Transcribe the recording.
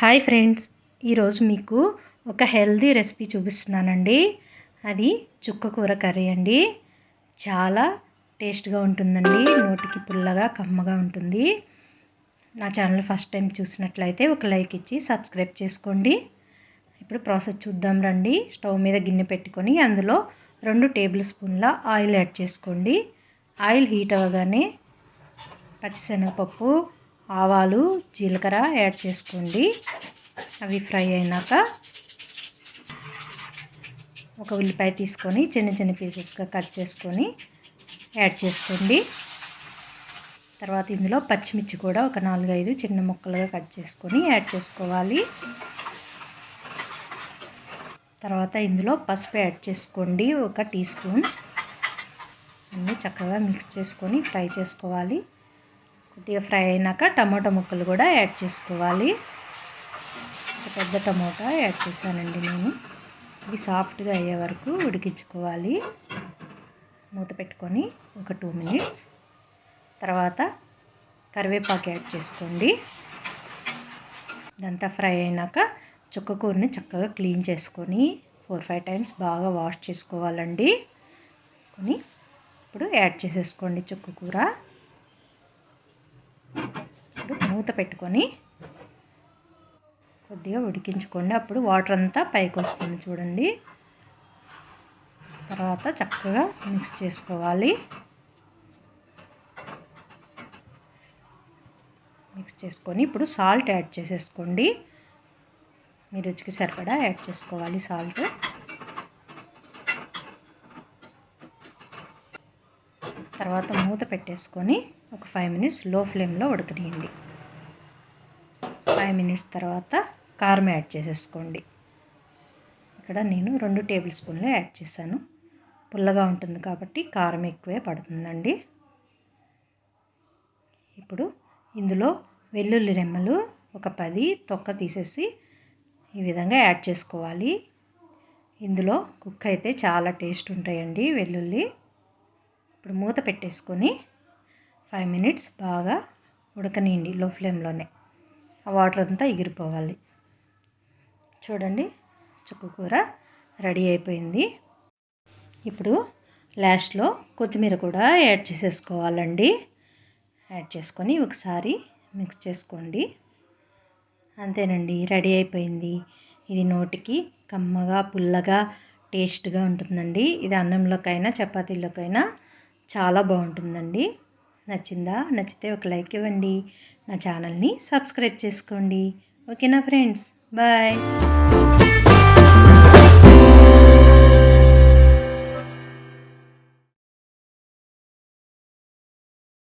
Hi friends ఈరోజు మీకు ఒక హెల్దీ రెసిపీ చూపిస్తున్నానండి. అది చుక్క కూర కర్రీ అండి. చాలా టేస్ట్గా ఉంటుందండి నోటికి పుల్లగా కమ్మగా ఉంటుంది. నా ఛానల్ ఫస్ట్ టైం చూసినట్లయితే ఒక లైక్ ఇచ్చి సబ్స్క్రైబ్ చేసుకోండి. ఇప్పుడు ప్రాసెస్ చూద్దాం రండి. స్టవ్ మీద గిన్నె పెట్టుకొని అందులో రెండు టేబుల్ స్పూన్ల ఆయిల్ యాడ్ చేసుకోండి. ఆయిల్ హీట్ అవ్వగానే పచ్చిశనగపప్పు ఆవాలు జీలకర్ర యాడ్ చేసుకోండి. అవి ఫ్రై అయినాక ఒక ఉల్లిపాయ తీసుకొని చిన్న చిన్న పీసెస్గా కట్ చేసుకొని యాడ్ చేసుకోండి. తర్వాత ఇందులో పచ్చిమిర్చి కూడా ఒక నాలుగైదు చిన్న ముక్కలుగా కట్ చేసుకొని యాడ్ చేసుకోవాలి. తర్వాత ఇందులో పసుపు యాడ్ చేసుకోండి. ఒక టీ స్పూన్ అన్నీ చక్కగా మిక్స్ చేసుకొని ఫ్రై చేసుకోవాలి. కొద్దిగా ఫ్రై అయినాక టమాటా ముక్కలు కూడా యాడ్ చేసుకోవాలి. ఒక పెద్ద టమోటా యాడ్ చేశానండి నేను. ఇది సాఫ్ట్గా అయ్యే వరకు ఉడికించుకోవాలి. మూత పెట్టుకొని ఒక టూ మినిట్స్. తర్వాత కరివేపాకు యాడ్ చేసుకోండి. ఇదంతా ఫ్రై అయినాక చుక్కకూరని చక్కగా క్లీన్ చేసుకొని ఫోర్ ఫైవ్ టైమ్స్ బాగా వాష్ చేసుకోవాలండి. కొని ఇప్పుడు యాడ్ చేసేసుకోండి చుక్కకూర ఇప్పుడు మూత పెట్టుకొని కొద్దిగా ఉడికించుకోండి. అప్పుడు వాటర్ అంతా పైకి వస్తుంది చూడండి. తర్వాత చక్కగా మిక్స్ చేసుకోవాలి. మిక్స్ చేసుకొని ఇప్పుడు సాల్ట్ యాడ్ చేసేసుకోండి. మీ రుచికి సరిపడా యాడ్ చేసుకోవాలి సాల్ట్. తర్వాత మూత పెట్టేసుకొని ఒక ఫైవ్ మినిట్స్లో ఫ్లేమ్లో ఉడకనియండి. ఫైవ్ మినిట్స్ తర్వాత కారం యాడ్ చేసేసుకోండి. ఇక్కడ నేను రెండు టేబుల్ స్పూన్లు యాడ్ చేశాను. పుల్లగా ఉంటుంది కాబట్టి కారం ఎక్కువే పడుతుందండి. ఇప్పుడు ఇందులో వెల్లుల్లి రెమ్మలు ఒక పది తొక్క తీసేసి ఈ విధంగా యాడ్ చేసుకోవాలి. ఇందులో కుక్ అయితే చాలా టేస్ట్ ఉంటాయండి వెల్లుల్లి. ఇప్పుడు మూత పెట్టేసుకొని ఫైవ్ మినిట్స్ బాగా ఉడకనియండి లో ఫ్లేమ్లోనే ఆ వాటర్ అంతా ఎగిరిపోవాలి. చూడండి చుక్కకూర రెడీ అయిపోయింది. ఇప్పుడు లాస్ట్లో కొత్తిమీర కూడా యాడ్ చేసేసుకోవాలండి. యాడ్ చేసుకొని ఒకసారి మిక్స్ చేసుకోండి. అంతేనండి రెడీ అయిపోయింది. ఇది నోటికి కమ్మగా పుల్లగా టేస్ట్గా ఉంటుందండి. ఇది అన్నంలోకైనా చపాతీలోకైనా చాలా బాగుంటుందండి. నచ్చిందా? నచ్చితే ఒక లైక్ ఇవ్వండి. నా ఛానల్ని సబ్స్క్రైబ్ చేసుకోండి. ఓకేనా ఫ్రెండ్స్? బాయ్.